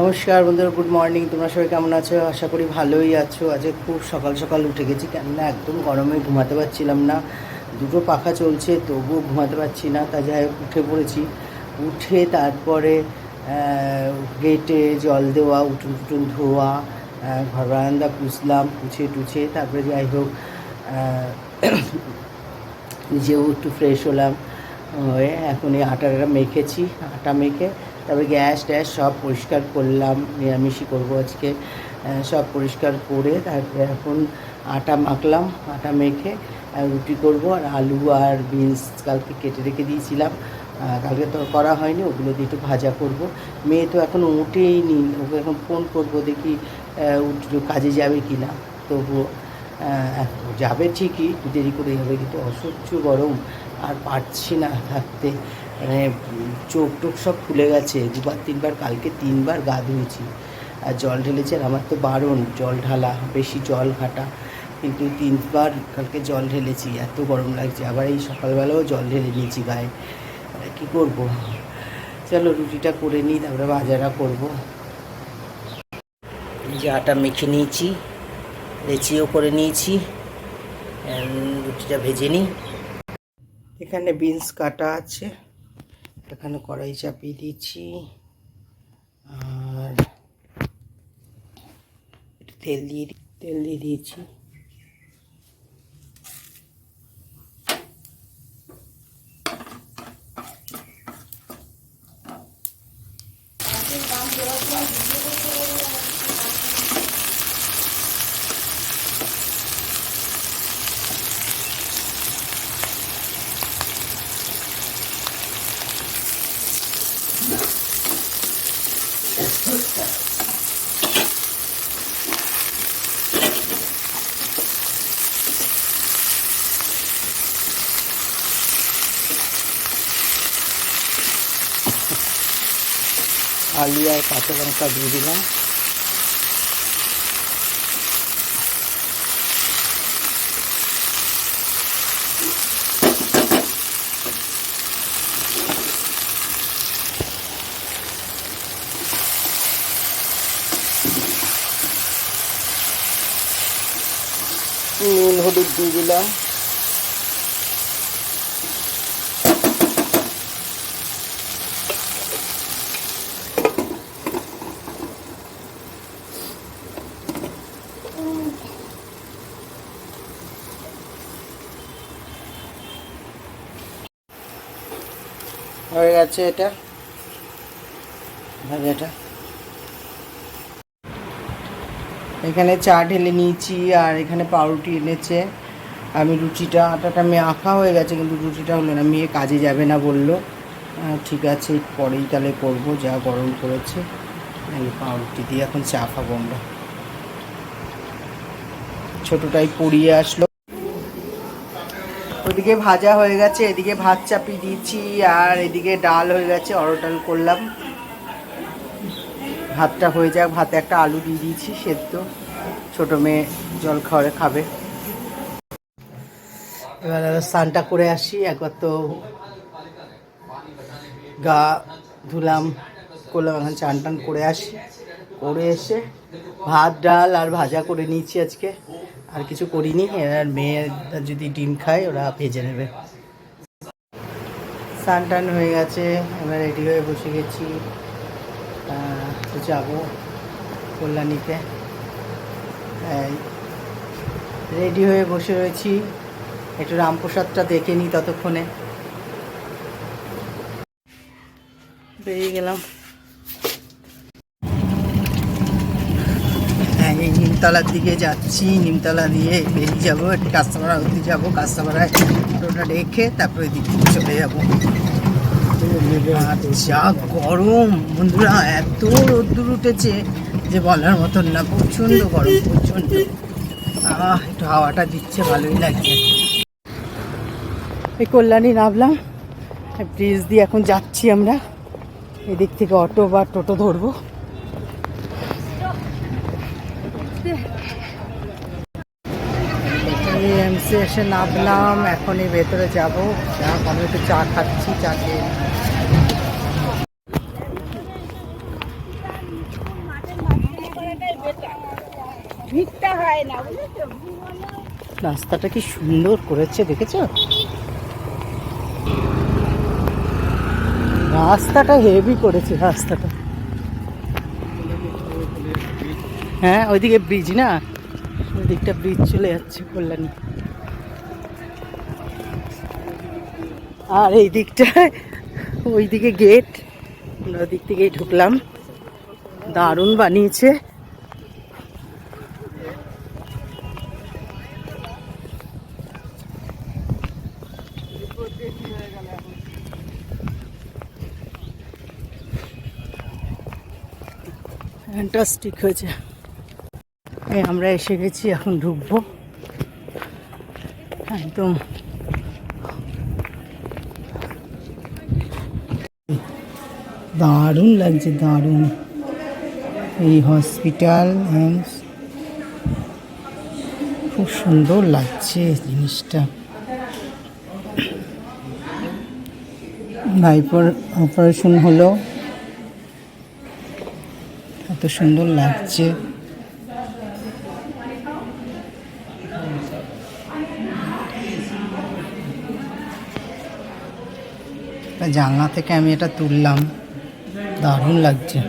নমস্কার বন্ধুরা good morning তোমরা সবাই কেমন আছো? আশা করি ভালোই আছো। আজকে খুব সকাল সকাল উঠে গেছি, কেননা একদম গরমে ঘুমাতে পারছিলাম না। দুটো পাখা চলছে, তবুও ঘুমাতে পারছি না, তা যাই উঠে পড়েছি। উঠে তারপরে গেটে জল দেওয়া, উঠুন টুটুন ধোয়া ঘর বারান্দা পুছলাম, পুছে টুছে, তারপরে যাই হোক নিজেও একটু ফ্রেশ হলাম। হয়ে এখন এই আটাটা মেখেছি, আটা মেখে তারপরে গ্যাস ট্যাস সব পরিষ্কার করলাম, নিরামিষই করব আজকে। সব পরিষ্কার করে তারপরে এখন আটা মাখলাম, আটা মেখে রুটি করব, আর আলু আর বিনস কালকে কেটে রেখে দিয়েছিলাম। কালকে তো করা হয়নি, ওগুলো দিয়ে একটু ভাজা করব। মেয়ে তো এখন উঠেই নি ওকে এখন ফোন করব দেখি কাজে যাবে কি না তবুও যাবে ঠিকই দেরি করে যাবে কিন্তু অসহ্য গরম, আর পারছি না থাকতে। মানে চোখ টোক সব ফুলে গেছে, দুবার তিনবার, কালকে তিনবার গা ধুয়েছি। আর জল ঢেলেছে আর আমার তো বারণ, জল ঢালা, বেশি জল ঘাটা কিন্তু তিনবার কালকে জল ঢেলেছি, এত গরম লাগছে। আবার এই সকালবেলাও জল ঢেলে নিয়েছি গায়ে। কী করব? চলো রুটিটা করে নিই, তারপরে ভাজাটা করব। যে আটা মেখে নিয়েছি, লেচিও করে নিয়েছি রুটিটা ভেজে নিই। এখানে বিনস কাটা আছে। এখানে কড়াই চাপিয়ে দিচ্ছি। আর একটু তেল দিয়ে তেল দিয়ে দিয়েছি। আলু আর কাঁচা লঙ্কা দিয়ে দিলাম। নুন হলুদ দিয়ে দিলাম। হয়ে গেছে এটা? এখানে চা ঢেলে নিয়েছি আর এখানে পাউরুটি এনেছে। আমি রুটিটা আটাটা মেয়ে আঁকা হয়ে গেছে, কিন্তু রুটিটা হলো না। মেয়ে কাজে যাবে না বলল। ঠিক আছে পরেই তাহলে করব, যা গরম করেছে পাউরুটি দিয়ে এখন চা খাব আমরা। ছোটোটাই পড়িয়ে আসলো। ওইদিকে ভাজা হয়ে গেছে, এদিকে ভাত চাপিয়ে দিয়েছি, আর এদিকে ডাল হয়ে গেছে অরো ডাল করলাম। ভাতটা হয়ে যাক, ভাতে একটা আলু দিয়ে দিয়েছি, সেদ্ধ। ছোটো মেয়ে জল খাওয়ারে খাবে। এবার স্নানটা করে আসি, একবার তো গা ধুলাম, করলাম, এখন চান টান করে আসি। করে এসে ভাত, ডাল আর ভাজা করে নিয়েছি আজকে। আর কিছু করিনি, এবার মেয়েরা যদি ডিম খায়, ওরা ভেজে নেবে। স্নান টান হয়ে গেছে এবার রেডি হয়ে বসে গেছি। যাব কল্যাণীতে। রেডি হয়ে বসে রয়েছি। একটু রামপ্রসাদটা দেখে নিই ততক্ষণে। বেরিয়ে গেলাম হ্যাঁ এই নিমতলার দিকে যাচ্ছি। নিমতলা দিয়ে বেরিয়ে যাব, একটু কাস্টমার অবধি যাব। কাস্টমারায় ওটা রেখে তারপরে দিকে চলে যাব। যা গরম! বন্ধুরা, এত রোদ্দুর উঠেছে যে বলার মতন না, প্রচণ্ড গরম, প্রচণ্ড। আহ, একটু হাওয়াটা দিচ্ছে, ভালোই লাগছে। এই কল্যাণী নামলাম। ব্রিজ দিয়ে এখন যাচ্ছি আমরা। এদিক থেকে অটো বা টোটো ধরবো। এমসি এসে নামলাম এখনই ভেতরে যাব। আমি একটু চা খাচ্ছি চা খেয়ে রাস্তাটা কি সুন্দর করেছে দেখেছ? রাস্তাটা হেভি করেছে রাস্তাটা। হ্যাঁ ওইদিকে ব্রিজ না? ওই দিকটা ব্রিজ চলে যাচ্ছে কল্যাণী। আর এই দিকটায় ওই দিকে গেট আমরা থেকেই ঢুকলাম। দারুণ বানিয়েছে। ফ্যান্টাস্টিক হয়েছে। আমরা এসে গেছি, এখন ঢুকবো। একদম দারুণ লাগছে, দারুণ। এই হসপিটাল খুব সুন্দর লাগছে জিনিসটা। ভাইপোর অপারেশন হলো। এত সুন্দর লাগছে। জানলা থেকে আমি এটা তুললাম। দারুণ লাগছে।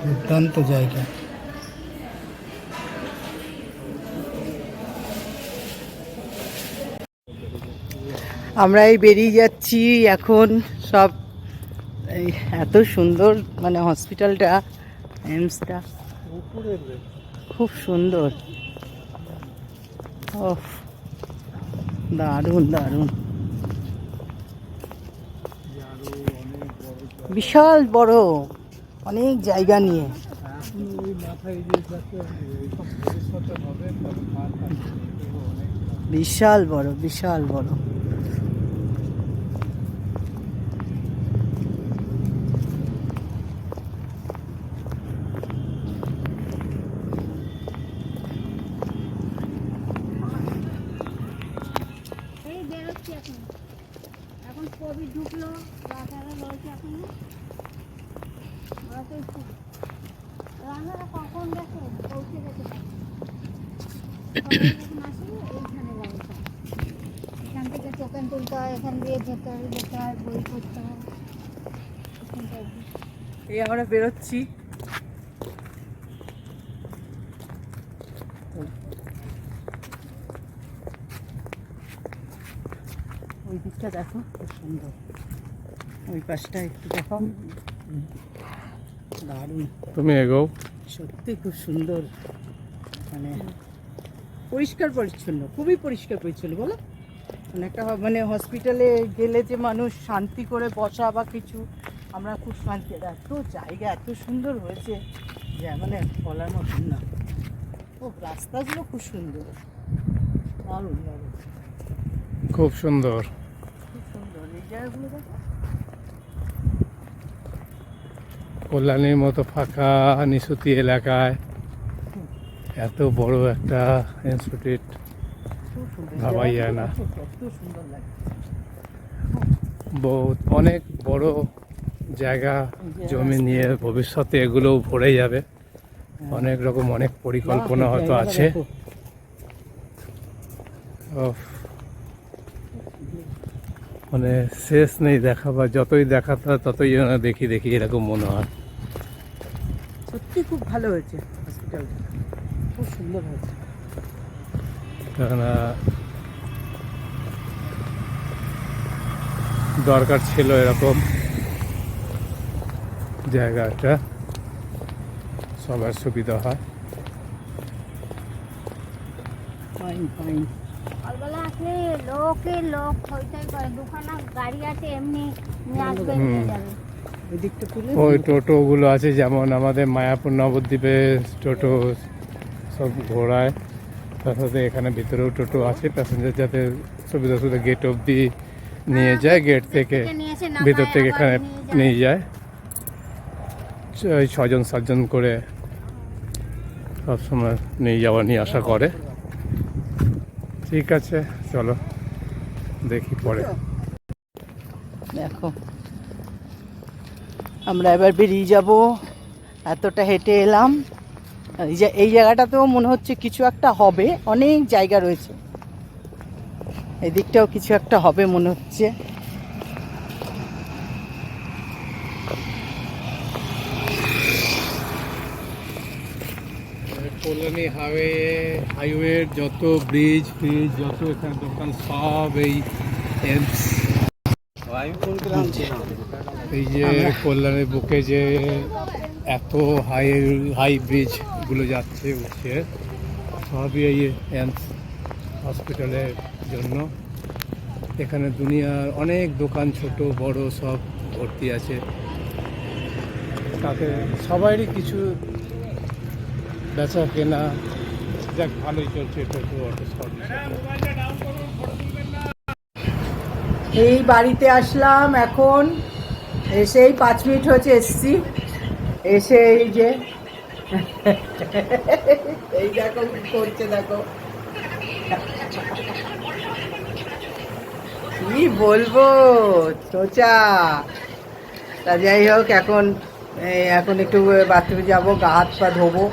দুর্দান্ত জায়গা। আমরা এই বেরিয়ে যাচ্ছি এখন সব এত সুন্দর মানে হসপিটালটা। এমসটা খুব সুন্দর। ও দারুণ দারুণ। বিশাল বড়, অনেক জায়গা নিয়ে। বিশাল বড় বিশাল বড় এই বেরোচ্ছি এখন এখন কবি ঢুকলো রাজারা রয়েছে এখন। ওরা তো একটু কখন গেছে পৌঁছে গেছে এইখানে ব্যবসা এখান থেকে টোকেন তুলতে হয়, এখান দিয়ে হয়, যেতে হয়, বই পড়তে হয়। এই আমরা বেরোচ্ছি। দিকটা দেখো খুব সুন্দর। ওই পাশটা একটু দেখো। দারুণ। তুমি এগো সত্যি খুব সুন্দর। মানে পরিষ্কার পরিচ্ছন্ন খুবই পরিষ্কার পরিচ্ছন্ন বলো। মানে একটা মানে হসপিটালে গেলে যে মানুষ শান্তি করে বসা বা কিছু আমরা খুব শান্তি। এত জায়গা এত সুন্দর হয়েছে যে মানে বলার মতন না। ও রাস্তাগুলো খুব সুন্দর। দারুণ দারুণ। খুব সুন্দর খুব সুন্দর এই জায়গাগুলো দেখো কল্যাণীর মতো ফাঁকা নিশুতি এলাকায় এত বড় একটা ইনস্টিটিউট ভাবাই যায় না। বহুত অনেক বড় জায়গা জমি নিয়ে ভবিষ্যতে এগুলো ভরে যাবে অনেক রকম অনেক পরিকল্পনা হয়তো আছে। মানে শেষ নেই দেখা বা যতই হয় ততই যেন দেখি দেখি এরকম মনে হয়। সত্যি খুব ভালো হয়েছে হসপিটালটা খুব সুন্দর হয়েছে। কেননা দরকার ছিল এরকম জায়গাটা সবার সুবিধা হয়। ফাইন ফাইন সকালবেলা আসলে লোকে লোক হইচই করে। দুখানা গাড়ি আছে এমনি নিয়ে আসবে নিয়ে যাবে। ওই টোটোগুলো আছে যেমন আমাদের মায়াপুর নবদ্বীপে টোটো সব ঘোরায় তার সাথে এখানে ভিতরেও টোটো আছে প্যাসেঞ্জার যাতে সুবিধা সুবিধা গেট অবধি নিয়ে যায় গেট থেকে ভিতর থেকে এখানে নিয়ে যায়। ছজন সাতজন করে সবসময় নিয়ে যাওয়া নিয়ে আসা করে। ঠিক আছে, চলো, দেখি পরে। দেখো। আমরা এবার বেরিয়ে যাব। এতটা হেঁটে এলাম। এই জায়গাটাতেও মনে হচ্ছে কিছু একটা হবে। অনেক জায়গা রয়েছে। এদিকটাও কিছু একটা হবে মনে হচ্ছে। কল্যাণী হাইওয়ে হাইওয়ের যত ব্রিজ ফ্রিজ যত এখানে দোকান, সব এই এমস এই যে কল্যাণের বুকে যে এত হাই হাই ব্রিজগুলো যাচ্ছে, উঠছে, সবই এই এমস হসপিটালের জন্য। এখানে দুনিয়ার অনেক দোকান, ছোট, বড়, সব ভর্তি আছে। তাতে সবারই কিছু বেচা কেনা। যাক ভালোই চলছে এই বাড়িতে আসলাম এখন। এসেই পাঁচ মিনিট হচ্ছে এসছি। এসে এই যে এই দেখো করছে দেখো। কি বলব চোচা তা যাই হোক এখন এখন একটু বাথরুমে যাব গা হাত পা ধোবো।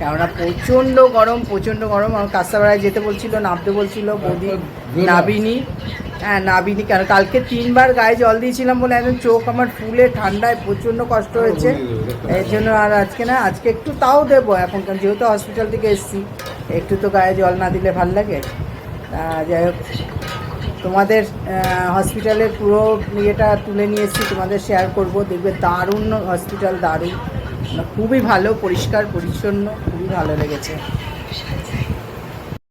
কেননা প্রচণ্ড গরম প্রচণ্ড গরম। আমার কাস্তাবাড়ায় যেতে বলছিল নামতে বলছিল বৌদি নাবিনি। হ্যাঁ নাবিনি কেন কালকে তিনবার গায়ে জল দিয়েছিলাম বলে একদম চোখ আমার ফুলে ঠান্ডায় প্রচণ্ড কষ্ট হয়েছে। এর জন্য আর আজকে না আজকে একটু তাও দেবো। এখন কারণ যেহেতু হসপিটাল থেকে এসেছি একটু তো গায়ে জল না দিলে ভালো লাগে। তা যাই হোক তোমাদের হসপিটালের পুরো ইয়েটা তুলে নিয়ে এসেছি তোমাদের শেয়ার করব। দেখবে দারুণ হসপিটাল দারুণ। খুবই ভালো পরিষ্কার পরিচ্ছন্ন খুবই ভালো লেগেছে।